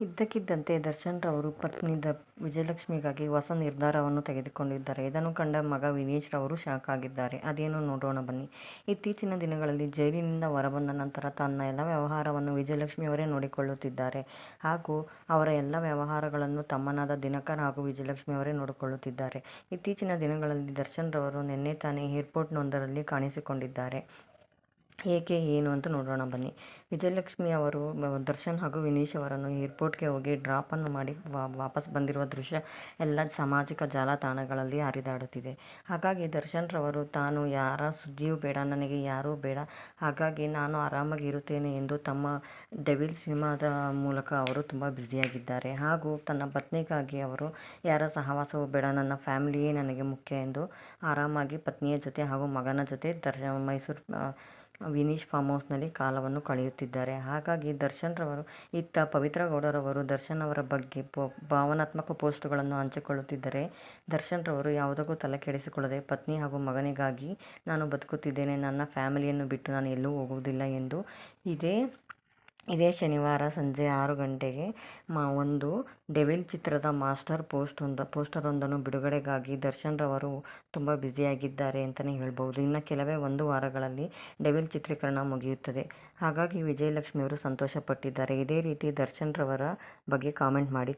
ಇದ್ದಕ್ಕಿದ್ದಂತೆ ದರ್ಶನ್ ರವರು ಪತ್ನಿ ದ ವಿಜಯಲಕ್ಷ್ಮಿಗಾಗಿ ಹೊಸ ನಿರ್ಧಾರವನ್ನು ತೆಗೆದುಕೊಂಡಿದ್ದಾರೆ. ಇದನ್ನು ಕಂಡ ಮಗ ವಿನೇಶ್ ರವರು ಶಾಕ್ ಆಗಿದ್ದಾರೆ. ಅದೇನು ನೋಡೋಣ ಬನ್ನಿ. ಇತ್ತೀಚಿನ ದಿನಗಳಲ್ಲಿ ಜೈಲಿನಿಂದ ಹೊರಬಂದ ನಂತರ ತನ್ನ ಎಲ್ಲ ವ್ಯವಹಾರವನ್ನು ವಿಜಯಲಕ್ಷ್ಮಿಯವರೇ ನೋಡಿಕೊಳ್ಳುತ್ತಿದ್ದಾರೆ. ಹಾಗೂ ಅವರ ಎಲ್ಲ ವ್ಯವಹಾರಗಳನ್ನು ತಮ್ಮನಾದ ದಿನಕರ್ ಹಾಗೂ ವಿಜಯಲಕ್ಷ್ಮಿಯವರೇ ನೋಡಿಕೊಳ್ಳುತ್ತಿದ್ದಾರೆ. ಇತ್ತೀಚಿನ ದಿನಗಳಲ್ಲಿ ದರ್ಶನ್ ರವರು ನಿನ್ನೆ ತಾನೇ ಏರ್ಪೋರ್ಟ್ನೊಂದರಲ್ಲಿ ಕಾಣಿಸಿಕೊಂಡಿದ್ದಾರೆ. ಏಕೆ, ಏನು ಅಂತ ನೋಡೋಣ, ಬನ್ನಿ. ವಿಜಯಲಕ್ಷ್ಮಿ ಅವರು ದರ್ಶನ್ ಹಾಗೂ ವಿನೀಶ್ ಅವರನ್ನು ಏರ್ಪೋರ್ಟ್ಗೆ ಹೋಗಿ ಡ್ರಾಪನ್ನು ಮಾಡಿ ವಾಪಸ್ ಬಂದಿರುವ ದೃಶ್ಯ ಎಲ್ಲ ಸಾಮಾಜಿಕ ಜಾಲತಾಣಗಳಲ್ಲಿ ಹರಿದಾಡುತ್ತಿದೆ. ಹಾಗಾಗಿ ದರ್ಶನ್ ರವರು, ತಾನು ಯಾರ ಸುದ್ದಿಯೂ ಬೇಡ, ನನಗೆ ಯಾರೂ ಬೇಡ. ಹಾಗಾಗಿ ನಾನು ಆರಾಮಾಗಿ ಇರುತ್ತೇನೆ ಎಂದು ತಮ್ಮ ಡೆವಿಲ್ ಸಿನಿಮಾದ ಮೂಲಕ ಅವರು ತುಂಬ ಬ್ಯುಸಿಯಾಗಿದ್ದಾರೆ. ಹಾಗೂ ತನ್ನ ಪತ್ನಿಗಾಗಿ ಅವರು, ಯಾರ ಸಹವಾಸವೂ ಬೇಡ, ನನ್ನ ಫ್ಯಾಮಿಲಿಯೇ ನನಗೆ ಮುಖ್ಯ ಎಂದು ಆರಾಮಾಗಿ ಪತ್ನಿಯ ಜೊತೆ ಹಾಗೂ ಮಗನ ಜೊತೆ ದರ್ಶನ್, ಮೈಸೂರು ವಿನೀಶ್ ಫಾರ್ಮ್ ಹೌಸ್ನಲ್ಲಿ ಕಾಲವನ್ನು ಕಳೆಯುತ್ತಿದ್ದಾರೆ. ಹಾಗಾಗಿ ದರ್ಶನ್ ರವರು ಇತ್ತ ಪವಿತ್ರ ಗೌಡರವರು ದರ್ಶನ್ ಅವರ ಬಗ್ಗೆ ಭಾವನಾತ್ಮಕ ಪೋಸ್ಟ್ಗಳನ್ನು ಹಂಚಿಕೊಳ್ಳುತ್ತಿದ್ದರೆ ದರ್ಶನ್ ರವರು ಯಾವುದಕ್ಕೂ ತಲೆ ಕೆಡಿಸಿಕೊಳ್ಳದೆ ಪತ್ನಿ ಹಾಗೂ ಮಗನಿಗಾಗಿ ನಾನು ಬದುಕುತ್ತಿದ್ದೇನೆ. ನನ್ನ ಫ್ಯಾಮಿಲಿಯನ್ನು ಬಿಟ್ಟು ನಾನು ಎಲ್ಲೂ ಹೋಗುವುದಿಲ್ಲ ಎಂದು ಇದೇ ಇದೇ ಶನಿವಾರ ಸಂಜೆ ಆರು ಗಂಟೆಗೆ ಮಾ ಒಂದು ಡೆವಿಲ್ ಚಿತ್ರದ ಮಾಸ್ಟರ್ ಪೋಸ್ಟ್ ಒಂದು, ಪೋಸ್ಟರೊಂದನ್ನು ಬಿಡುಗಡೆಗಾಗಿ ದರ್ಶನ್ ರವರು ತುಂಬ ಬ್ಯುಸಿಯಾಗಿದ್ದಾರೆ ಅಂತಲೇ ಹೇಳ್ಬೋದು ಇನ್ನು ಕೆಲವೇ ಒಂದು ವಾರಗಳಲ್ಲಿ ಡೆವಿಲ್ ಚಿತ್ರೀಕರಣ ಮುಗಿಯುತ್ತದೆ. ಹಾಗಾಗಿ ವಿಜಯಲಕ್ಷ್ಮಿಯವರು ಸಂತೋಷಪಟ್ಟಿದ್ದಾರೆ. ಇದೇ ರೀತಿ ದರ್ಶನ್ ರವರ ಬಗ್ಗೆ ಕಾಮೆಂಟ್ ಮಾಡಿ